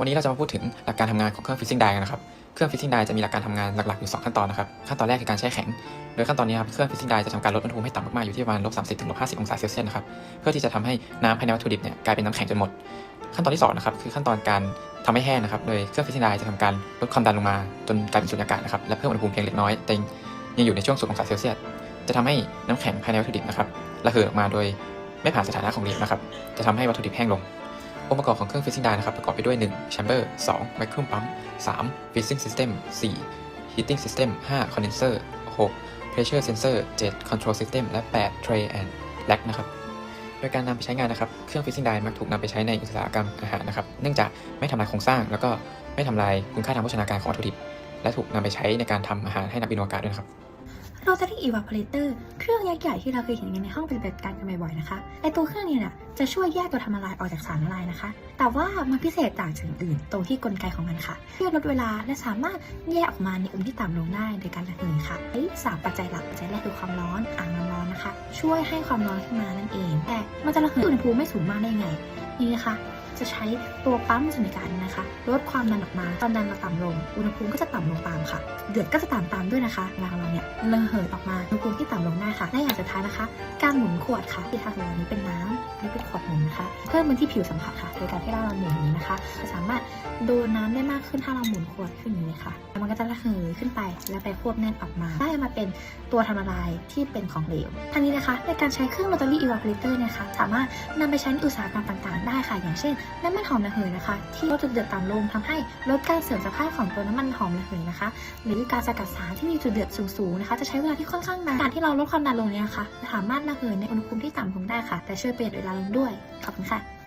วันนี้เราจะมาพูดถึงหลักการทำงานของเครื่องฟิซซิ่งไดกันนะครับ เครื่องฟิซซิ่งไดจะมีหลักการทำงานหลักๆอยู่ 2 ขั้นตอนนะครับ ขั้นตอนแรกคือการแช่แข็ง โดยขั้นตอนนี้ครับ เครื่องฟิซซิ่งไดจะทำการลดอุณหภูมิให้ต่ำมากๆอยู่ที่ประมาณลบ30ถึงลบ50องศาเซลเซียสนะครับ เพื่อที่จะทำให้น้ำภายในวัตถุดิบเนี่ยกลายเป็นน้ำแข็งจนหมด ขั้นตอนที่สองนะครับคือขั้นตอนการทำให้แห้งนะครับโดยเครื่องฟิซซิ่งไดจะทำการลดความดันลงมาจนกลายเป็นสุญญากาศนะครับและเพิ่มอุณหภูมิเพียงเล็กน้อยแต่ยังอยู่ในช่วง0องศาเซลเซียสจะทำให้น้ำแข็งภายในวัตถุดิบนะครับระเหยออกมาโดยไม่ผ่านสถานะของเหลวนะครับจะทำให้วัตถุดิบแห้งลง องค์ประกอบของเครื่องฟิซซิ่งไดนะครับประกอบไปด้วย 1 chamber 2 vacuum pump 3 fizzing system 4 heating system 5 condenser 6 pressure sensor 7 control system และ 8 tray and rack นะครับโดยการนำไปใช้งานนะครับเครื่องฟิซซิ่งไดมักถูกนำไปใช้ในอุตสาหกรรมอาหารนะครับเนื่องจากไม่ทำลายโครงสร้าง แล้วก็ไม่ทำลายคุณค่าทางโภชนาการของวัตถุดิบและถูกนำไปใช้ในการทำอาหารให้นักบินอวกาศด้วยนะครับ โรตารี่อีวาพอเรเตอร์เครื่องยักษ์ใหญ่ที่เราเคยเห็นกันในห้องปฏิบัติการกันบ่อยๆนะคะ ไอตัวเครื่องนี้เนี่ยจะช่วยแยกตัวทำละลายออกจากสารละลายนะคะ แต่ว่ามันพิเศษต่างจากอื่นตรงที่กลไกของมันค่ะช่วยลดเวลาและสามารถแยกออกมาในอุณหภูมิที่ต่ำลงได้โดยการระเหยค่ะไอ้สามปัจจัยหลักปัจจัยแรกคือความร้อนอ่างน้ำร้อนนะคะ ช่วยให้ความร้อนขึ้นมานั่นเอง แต่มันจะระเหยอุณหภูมิไม่สูงมากได้ไงนี่นะคะ จะใช้ตัวปั๊มสุญญากาศนี้นะคะลดความดันออกมาความดันเราต่ำลง อุณหภูมิก็จะต่ำลงตามค่ะ เดือดก็จะต่ำตามด้วยนะคะเวลาเราเนี่ยระเหยออกมาอุณหภูมิที่ต่ำลงได้ค่ะและอย่างสุดท้ายนะคะ การหมุนขวดค่ะที่ทางเรานี้เป็นน้ำนี่เป็นขวดหมุนนะคะ เพิ่มพื้นที่ผิวสัมผัสค่ะโดยการที่เราหมุนอย่างนี้นะคะจะสามารถโดนน้ำได้มากขึ้นถ้าเราหมุนขวดขึ้นอย่างนี้ค่ะมันก็จะระเหยขึ้นไปแล้วไปควบแน่นออกมา ได้มาเป็นตัวทำละลายที่เป็นของเหลวทางนี้นะคะในการใช้เครื่องโรตารี่อีวาพอเรเตอร์เนี่ยค่ะสามารถนำไปใช้ในอุตสาหกรรมต่างๆ ได้ค่ะ อย่างเช่นน้ำมันหอมระเหยนะคะ ที่ลดจุดเดือดต่ำลงทำให้ลดการเสื่อมสภาพของตัวน้ำมันหอมระเหยนะคะ หรือการสกัดสารที่มีจุดเดือดสูงๆนะคะ จะใช้เวลาที่ค่อนข้างนานการที่เราลดความดันลงเนี่ยนะคะสามารถระเหยในอุณหภูมิที่ต่ำลงได้ค่ะ แต่ช่วยประหยัดเวลาลงด้วยขอบคุณค่ะ